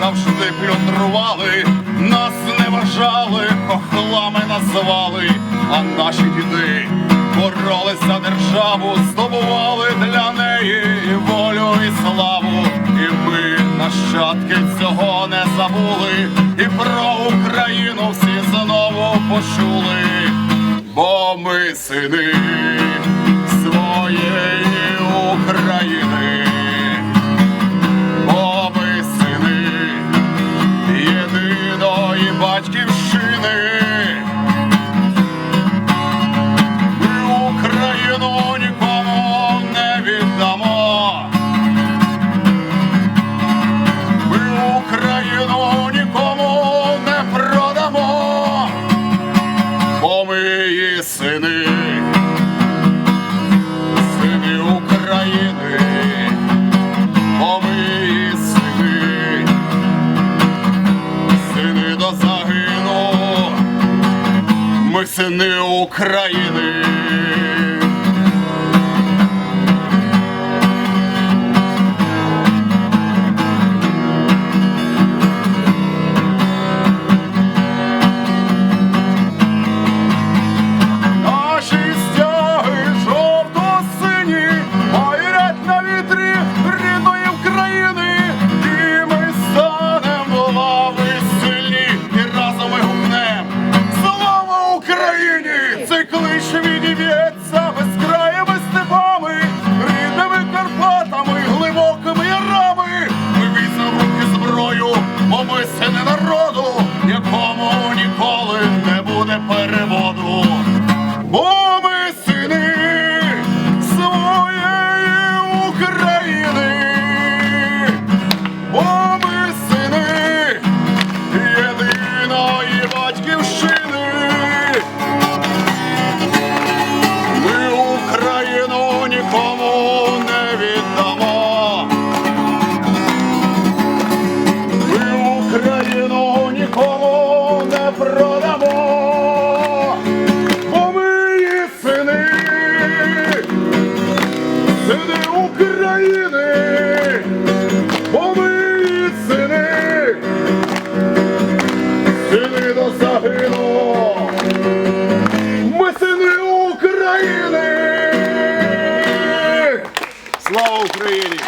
завжди плюндрували, нас не вважали, хохлами назвали, а наші діди боролися державу, здобували для неї і волю і славу. І ми, нащадки, цього не забули, і про Україну всі знову почули, бо ми сини. Батьківщини. Ми Україну нікому не віддамо. Ми Україну нікому не продамо, бо ми її сини, сини України, сини, до загину, ми сини України. нині, цикли відіб'ється. нікому не віддамо. Ми Україну нікому не продамо, бо ми її сини, сини України, бо сини, сини до загину. Ми сини України. Слава Україні!